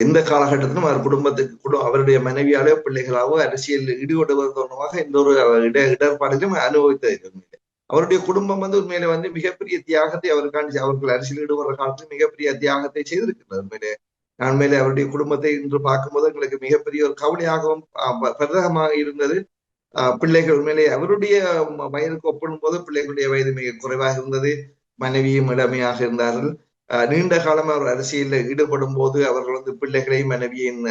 எந்த காலகட்டத்திலும் அவர் குடும்பத்துக்கு அவருடைய மனைவியாலோ பிள்ளைகளாவோ அரசியல் ஈடுபடுவது தொடர்பாக எந்த ஒரு இட இடர்பாடுகளும் அனுபவித்தது உண்மையிலே அவருடைய குடும்பம் வந்து உண்மையில வந்து மிகப்பெரிய தியாகத்தை அவருக்கான அவர்கள் அரசியல் ஈடுபடுற காலத்தில் மிகப்பெரிய தியாகத்தை செய்திருக்கிறார் உண்மையிலே. நான் மேலே அவருடைய குடும்பத்தை இன்று பார்க்கும்போது எங்களுக்கு மிகப்பெரிய ஒரு கவலையாகவும் பிரதகமாக இருந்தது. ஆஹ், பிள்ளைகள் மேலே அவருடைய வயதுக்கு ஒப்பிடும் போது பிள்ளைகளுடைய வயது மிக குறைவாக இருந்தது. மனைவியும் இளமையாக இருந்தார்கள். நீண்ட காலம் அவர் அரசியலில் ஈடுபடும் போது அவர்கள் வந்து பிள்ளைகளை மனைவியின்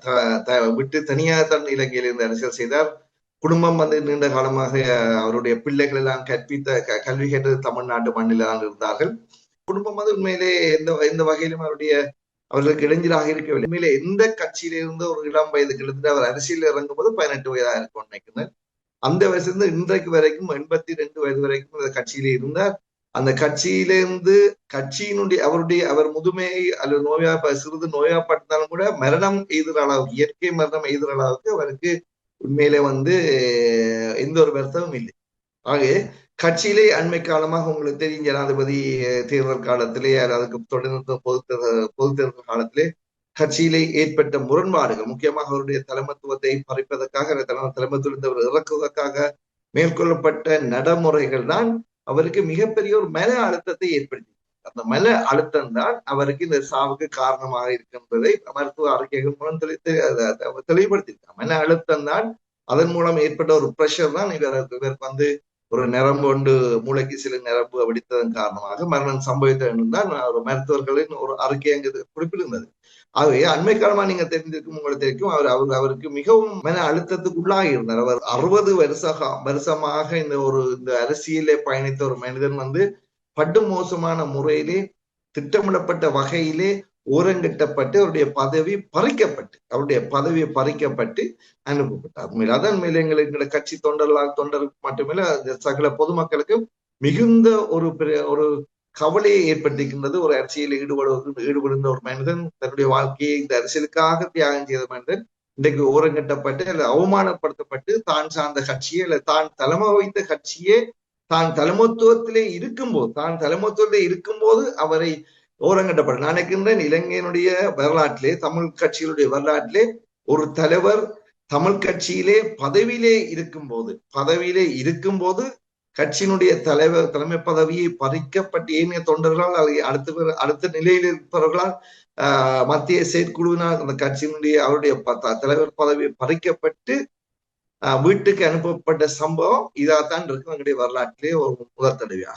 த- த- விட்டு தனியாக தன் இலங்கையில் இருந்து அரசியல் செய்தார். குடும்பம் வந்து நீண்ட காலமாக அவருடைய பிள்ளைகள் எல்லாம் கற்பித்த க- கல்வி கேட்டது தமிழ்நாட்டு மண்ணில் தான் இருந்தார்கள். குடும்பம் வந்து உண்மையிலே எந்த எந்த வகையிலும் அவருடைய அவர்களுக்கு இளைஞராக இருக்கவில்லை. உண்மையிலே எந்த கட்சியிலிருந்து ஒரு இளம் வயது இருந்து அவர் அரசியல் இறங்கும் போது பதினெட்டு வயதாக இருக்கும் நினைக்கிறேன் அந்த வயசுல இன்றைக்கு வரைக்கும் எண்பத்தி ரெண்டு வயது வரைக்கும் இந்த கட்சியிலே இருந்தார். அந்த கட்சியிலிருந்து கட்சியினுடைய அவருடைய அவர் முதுமையை அல்லது நோயா சிறிது நோயாப்பட்டாலும் கூட மரணம் எய்துற அளவுக்கு இயற்கை மரணம் எய்துற அளவுக்கு அவருக்கு உண்மையிலே வந்து எந்த ஒரு வருத்தமும் இல்லை. ஆகவே கட்சியிலே அண்மை காலமாக உங்களுக்கு தெரியும் ஜனாதிபதி தேர்தல் காலத்திலே அதுக்கு தொடர்ந்து பொது தேர்தல் பொது தேர்தல் காலத்திலே கட்சியிலே ஏற்பட்ட முரண்பாடுகள் முக்கியமாக அவருடைய தலைமத்துவத்தை பறிப்பதற்காக அந்த தலைமத்துவத்தை அவர் இறக்குவதற்காக மேற்கொள்ளப்பட்ட நடைமுறைகள் தான் அவருக்கு மிகப்பெரிய ஒரு மன அழுத்தத்தை ஏற்படுத்தி அந்த மன அழுத்தம் தான் அவருக்கு இந்த சாவுக்கு காரணமாக இருக்கின்றதை மருத்துவ அறிக்கைகள் மூலம் தெளி- தெளிவுபடுத்தியிருக்காங்க மன அழுத்தம் தான் அதன் மூலம் ஏற்பட்ட ஒரு பிரஷர் தான் இவர் இவருக்கு வந்து ஒரு நரம்பு கொண்டு மூளைக்கு சில நரம்பு வெடித்ததன் காரணமாக மரணம் சம்பவித்தது தான் ஒரு மருத்துவர்களின் ஒரு அறிக்கை அங்கு குறிப்பிட்டிருந்தது. ஆகவே அண்மை காலமா நீங்க தெரிஞ்சிருக்கும் உங்களுக்கு தெரிவிக்கும் அவர் அவர் அவருக்கு மிகவும் மன அழுத்தத்துக்கு உள்ளாகி இருந்தார். அவர் அறுபது வருஷ வருஷமாக இந்த ஒரு இந்த அரசியலே பயணித்த ஒரு மனிதன் வந்து படு மோசமான முறையிலே திட்டமிடப்பட்ட வகையிலே ஓரங்கட்டப்பட்டு அவருடைய பதவி பறிக்கப்பட்டு அவருடைய பதவி பறிக்கப்பட்டு அனுப்பப்பட்டார். உண்மையில் அதன் மேலே எங்களுக்கு கட்சி தொண்டர்களால் தொண்டருக்கு மட்டுமில்ல சகல பொதுமக்களுக்கும் மிகுந்த ஒரு ஒரு கவலையை ஏற்படுத்திக்கின்றது ஒரு அரசியலில் ஈடுபடுவதற்கு ஈடுபடுகின்ற ஒரு மனிதன் தன்னுடைய வாழ்க்கையை இந்த அரசியலுக்காக தியாகம் செய்த மனிதன் இன்றைக்கு ஓரங்கட்டப்பட்டு அல்லது அவமானப்படுத்தப்பட்டு தான் சார்ந்த கட்சியே அல்ல தான் தலைமை வைத்த கட்சியே தான் தலைமத்துவத்திலே இருக்கும்போது தான் தலைமத்துவத்திலே இருக்கும்போது அவரை ஓரங்கட்டப்பட நான் நினைக்கின்றேன் இலங்கையினுடைய வரலாற்றிலே தமிழ் கட்சிகளுடைய வரலாற்றிலே ஒரு தலைவர் தமிழ் கட்சியிலே பதவியிலே இருக்கும் போது பதவியிலே இருக்கும் போது கட்சியினுடைய தலைவர் தலைமை பதவியை பறிக்கப்பட்டு ஏனைய தொண்டர்களால் அதை அடுத்த அடுத்த நிலையில் இருப்பவர்களால் ஆஹ் மத்திய செயற்குழுவினால் அந்த கட்சியினுடைய அவருடைய தலைவர் பதவி பறிக்கப்பட்டு வீட்டுக்கு அனுப்பப்பட்ட சம்பவம் இதாகத்தான் இருக்கு. எங்களுடைய வரலாற்றிலே ஒரு முதல் தடவையாக.